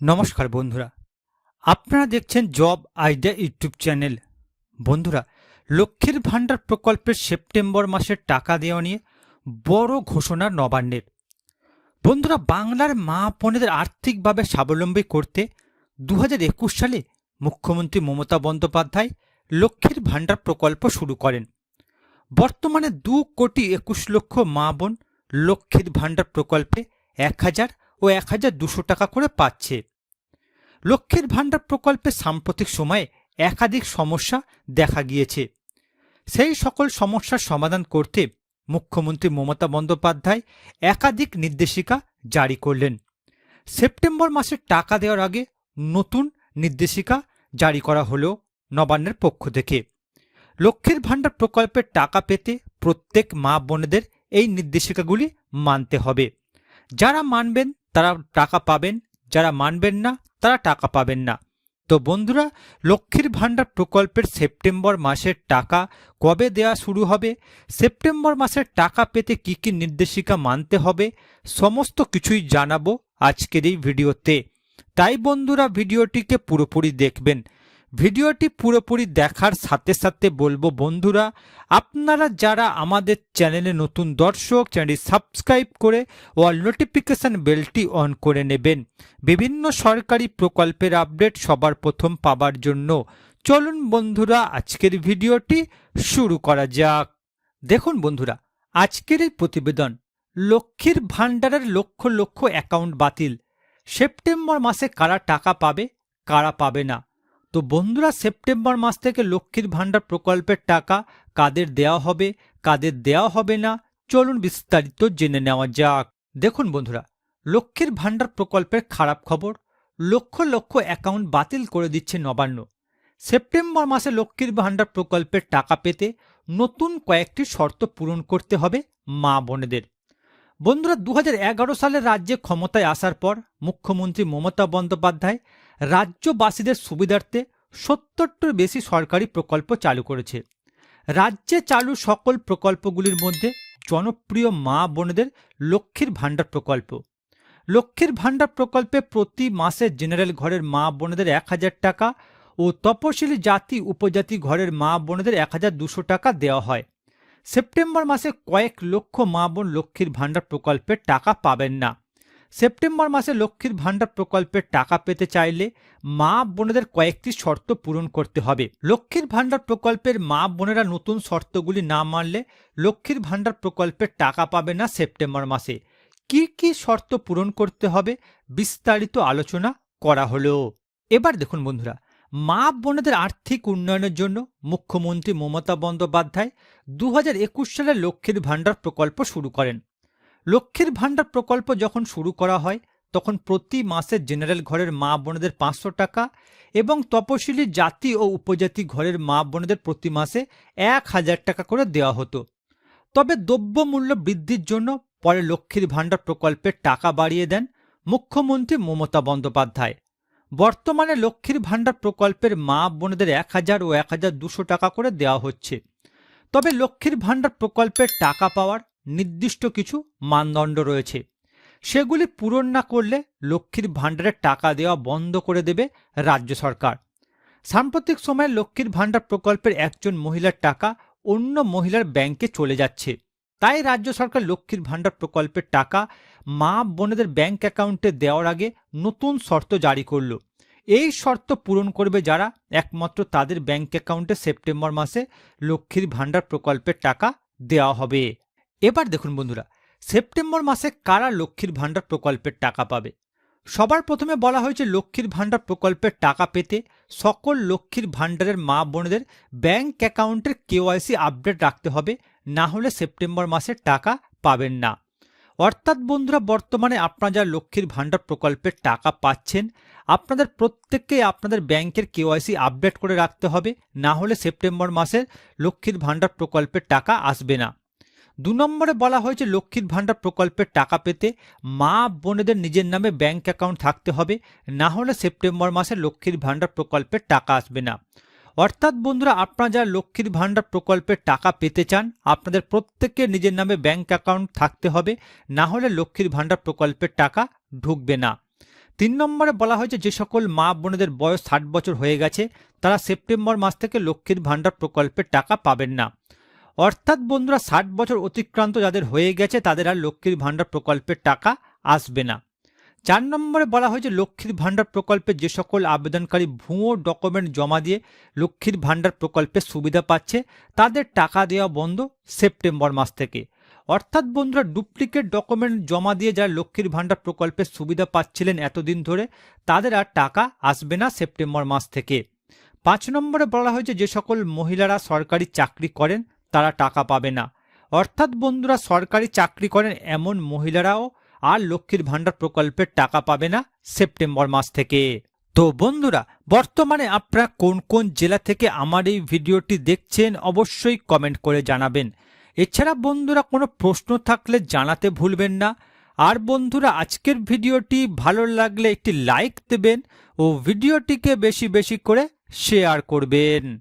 নমস্কার বন্ধুরা। আপনারা দেখছেন জব আইডিয়া ইউটিউব চ্যানেল। বন্ধুরা, লক্ষ্মীর ভাণ্ডার প্রকল্পের সেপ্টেম্বর মাসের টাকা দেওয়া নিয়ে বড় ঘোষণা নবান্নের। বন্ধুরা, বাংলার মা বোনেদের আর্থিকভাবে স্বাবলম্বী করতে দু হাজার একুশ সালে মুখ্যমন্ত্রী মমতা বন্দ্যোপাধ্যায় লক্ষ্মীর ভাণ্ডার প্রকল্প শুরু করেন। বর্তমানে দু কোটি একুশ লক্ষ মা বোন লক্ষ্মীর ভাণ্ডার প্রকল্পে এক হাজার ও এক হাজার দুশো টাকা করে পাচ্ছে। লক্ষ্মীর ভাণ্ডার প্রকল্পে সাম্প্রতিক সময়ে একাধিক সমস্যা দেখা গিয়েছে। সেই সকল সমস্যার সমাধান করতে মুখ্যমন্ত্রী মমতা বন্দ্যোপাধ্যায় একাধিক নির্দেশিকা জারি করলেন। সেপ্টেম্বর মাসে টাকা দেওয়ার আগে নতুন নির্দেশিকা জারি করা হলো নবান্নের পক্ষ থেকে। লক্ষ্মীর ভাণ্ডার প্রকল্পের টাকা পেতে প্রত্যেক মা বোনেদের এই নির্দেশিকাগুলি মানতে হবে। যারা মানবেন, তারা টাকা পাবেন, যারা মানবেন না, তারা টাকা পাবেন না। তো বন্ধুরা, লক্ষ্মীর ভাণ্ডার প্রকল্পের সেপ্টেম্বর মাসের টাকা কবে দেওয়া শুরু হবে? সেপ্টেম্বর মাসের টাকা পেতে কি কি নির্দেশিকা মানতে হবে? সমস্ত কিছুই জানাব আজকের এই ভিডিওতে। তাই বন্ধুরা, ভিডিওটিকে পুরোপুরি দেখবেন। ভিডিওটি পুরোপুরি দেখার সাথে সাথে বলব বন্ধুরা, আপনারা যারা আমাদের চ্যানেলে নতুন দর্শক, চ্যানেলটি সাবস্ক্রাইব করে অল নোটিফিকেশন বেলটি অন করে নেবেন। বিভিন্ন সরকারি প্রকল্পের আপডেট সবার প্রথম পাবার জন্য। চলুন বন্ধুরা, আজকের ভিডিওটি শুরু করা যাক। দেখুন বন্ধুরা, আজকের এই প্রতিবেদন, লক্ষ্মীর ভাণ্ডারের লক্ষ লক্ষ অ্যাকাউন্ট বাতিল। সেপ্টেম্বর মাসে কারা টাকা পাবে, কারা পাবে না। তো বন্ধুরা, সেপ্টেম্বর মাস থেকে লক্ষ্মীর ভাণ্ডার প্রকল্পের টাকা কাদের দেওয়া হবে, কাদের দেওয়া হবে না, চলুন বিস্তারিত জেনে নেওয়া যাক। দেখুন বন্ধুরা, লক্ষ্মীর ভাণ্ডার প্রকল্পের খারাপ খবর, লক্ষ লক্ষ অ্যাকাউন্ট বাতিল করে দিচ্ছে নবান্ন। সেপ্টেম্বর মাসে লক্ষ্মীর ভাণ্ডার প্রকল্পের টাকা পেতে নতুন কয়েকটি শর্ত পূরণ করতে হবে মা বোনেদের। বন্ধুরা দু হাজার এগারো সালে রাজ্যে ক্ষমতায় আসার পর মুখ্যমন্ত্রী মমতা বন্দ্যোপাধ্যায় রাজ্যবাসীদের সুবিধার্থে সত্তরটির বেশি সরকারি প্রকল্প চালু করেছে। রাজ্যে চালু সকল প্রকল্পগুলির মধ্যে জনপ্রিয় মা বোনেদের লক্ষ্মীর ভাণ্ডার প্রকল্প। লক্ষ্মীর ভাণ্ডার প্রকল্পে প্রতি মাসে জেনারেল ঘরের মা বোনেদের এক হাজার টাকা ও তপশিলি জাতি উপজাতি ঘরের মা বোনেদের এক হাজার দুশো টাকা দেওয়া হয়। সেপ্টেম্বর মাসে কয়েক লক্ষ মা বোন লক্ষ্মীর ভাণ্ডার প্রকল্পের টাকা পাবেন না। সেপ্টেম্বর মাসে লক্ষ্মীর ভাণ্ডার প্রকল্পের টাকা পেতে চাইলে মা বোনেদের কয়েকটি শর্ত পূরণ করতে হবে। লক্ষ্মীর ভাণ্ডার প্রকল্পের মা বোনেরা নতুন শর্তগুলি না মানলে লক্ষ্মীর ভাণ্ডার প্রকল্পের টাকা পাবে না সেপ্টেম্বর মাসে। কি কি শর্ত পূরণ করতে হবে বিস্তারিত আলোচনা করা হলো। এবার দেখুন বন্ধুরা, মা বোনেদের আর্থিক উন্নয়নের জন্য মুখ্যমন্ত্রী মমতা বন্দ্যোপাধ্যায় দু হাজার একুশ সালে লক্ষ্মীর ভাণ্ডার প্রকল্প শুরু করেন। লক্ষ্মীর ভাণ্ডার প্রকল্প যখন শুরু করা হয়, তখন প্রতি মাসে জেনারেল ঘরের মা বোনেদের পাঁচশো টাকা এবং তপশিলি জাতি ও উপজাতি ঘরের মা বোনেদের প্রতি মাসে এক হাজার টাকা করে দেওয়া হতো। তবে দ্রব্যমূল্য বৃদ্ধির জন্য পরে লক্ষ্মীর ভাণ্ডার প্রকল্পের টাকা বাড়িয়ে দেন মুখ্যমন্ত্রী মমতা বন্দ্যোপাধ্যায়। বর্তমানে লক্ষ্মীর ভাণ্ডার প্রকল্পের মা বোনেদের এক হাজার ও এক হাজার দুশো টাকা করে দেওয়া হচ্ছে। তবে লক্ষ্মীর ভাণ্ডার প্রকল্পের টাকা পাওয়ার নির্দিষ্ট কিছু মানদণ্ড রয়েছে। সেগুলি পূরণ না করলে লক্ষ্মীর ভাণ্ডারের টাকা দেওয়া বন্ধ করে দেবে রাজ্য সরকার। সাম্প্রতিক সময়ে লক্ষ্মীর ভাণ্ডার প্রকল্পের একজন মহিলার টাকা অন্য মহিলার ব্যাংকে চলে যাচ্ছে। তাই রাজ্য সরকার লক্ষ্মীর ভাণ্ডার প্রকল্পের টাকা মা বোনেদের ব্যাংক অ্যাকাউন্টে দেওয়ার আগে নতুন শর্ত জারি করল। এই শর্ত পূরণ করবে যারা, একমাত্র তাদের ব্যাংক অ্যাকাউন্টে সেপ্টেম্বর মাসে লক্ষ্মীর ভাণ্ডার প্রকল্পের টাকা দেওয়া হবে। এবার দেখুন বন্ধুরা, সেপ্টেম্বর মাসে কারা লক্ষ্মীর ভাণ্ডার প্রকল্পের টাকা পাবে? সবার প্রথমে বলা হয়েছে লক্ষ্মীর ভাণ্ডার প্রকল্পের টাকা পেতে সকল লক্ষ্মীর ভাণ্ডারের মা বোনেদের ব্যাংক অ্যাকাউন্টের কেওয়াইসি আপডেট রাখতে হবে, না হলে সেপ্টেম্বর মাসে টাকা পাবেন না। অর্থাৎ বন্ধুরা, বর্তমানে আপনারা যা লক্ষ্মীর ভাণ্ডার প্রকল্পের টাকা পাচ্ছেন, আপনাদের প্রত্যেককে আপনাদের ব্যাংকের কেওয়াইসি আপডেট করে রাখতে হবে, না হলে সেপ্টেম্বর মাসে লক্ষ্মীর ভাণ্ডার প্রকল্পের টাকা আসবে না। দু নম্বরে বলা হয়েছে লক্ষ্মীর ভাণ্ডার প্রকল্পের টাকা পেতে মা বোনেদের নিজের নামে ব্যাংক অ্যাকাউন্ট থাকতে হবে, না হলে সেপ্টেম্বর মাসে লক্ষ্মীর ভাণ্ডার প্রকল্পের টাকা আসবে না। অর্থাৎ বন্ধুরা, আপনারা যারা লক্ষ্মীর ভাণ্ডার প্রকল্পের টাকা পেতে চান, আপনাদের প্রত্যেককে নিজের নামে ব্যাংক অ্যাকাউন্ট থাকতে হবে, না হলে লক্ষ্মীর ভাণ্ডার প্রকল্পের টাকা ঢুকবে না। তিন নম্বরে বলা হয়েছে, যে সকল মা বোনেদের বয়স ষাট বছর হয়ে গেছে, তারা সেপ্টেম্বর মাস থেকে লক্ষ্মীর ভাণ্ডার প্রকল্পের টাকা পাবেন না। অর্থাৎ বন্ধুরা ষাট বছর অতিক্রান্ত যাদের হয়ে গেছে, তাদের আর লক্ষ্মীর ভাণ্ডার প্রকল্পের টাকা আসবে না। চার নম্বরে বলা হয়েছে, লক্ষ্মীর ভাণ্ডার প্রকল্পে যে সকল আবেদনকারী ভুয়ো ডকুমেন্ট জমা দিয়ে লক্ষ্মীর ভাণ্ডার প্রকল্পের সুবিধা পাচ্ছে, তাদের টাকা দেওয়া বন্ধ সেপ্টেম্বর মাস থেকে। অর্থাৎ বন্ধুরা, ডুপ্লিকেট ডকুমেন্ট জমা দিয়ে যারা লক্ষ্মীর ভাণ্ডার প্রকল্পের সুবিধা পাচ্ছিলেন এতদিন ধরে, তাদের আর টাকা আসবে না সেপ্টেম্বর মাস থেকে। পাঁচ নম্বরে বলা হয়েছে, যে সকল মহিলারা সরকারি চাকরি করেন তারা টাকা পাবে না। অর্থাৎ বন্ধুরা, সরকারি চাকরি করেন এমন মহিলারাও আর লক্ষ্মীর ভাণ্ডার প্রকল্পের টাকা পাবে না সেপ্টেম্বর মাস থেকে। তো বন্ধুরা, বর্তমানে আপনারা কোন কোন জেলা থেকে আমার এই ভিডিওটি দেখছেন অবশ্যই কমেন্ট করে জানাবেন। এছাড়া বন্ধুরা, কোনো প্রশ্ন থাকলে জানাতে ভুলবেন না। আর বন্ধুরা, আজকের ভিডিওটি ভালো লাগলে একটি লাইক দেবেন ও ভিডিওটিকে বেশি বেশি করে শেয়ার করবেন।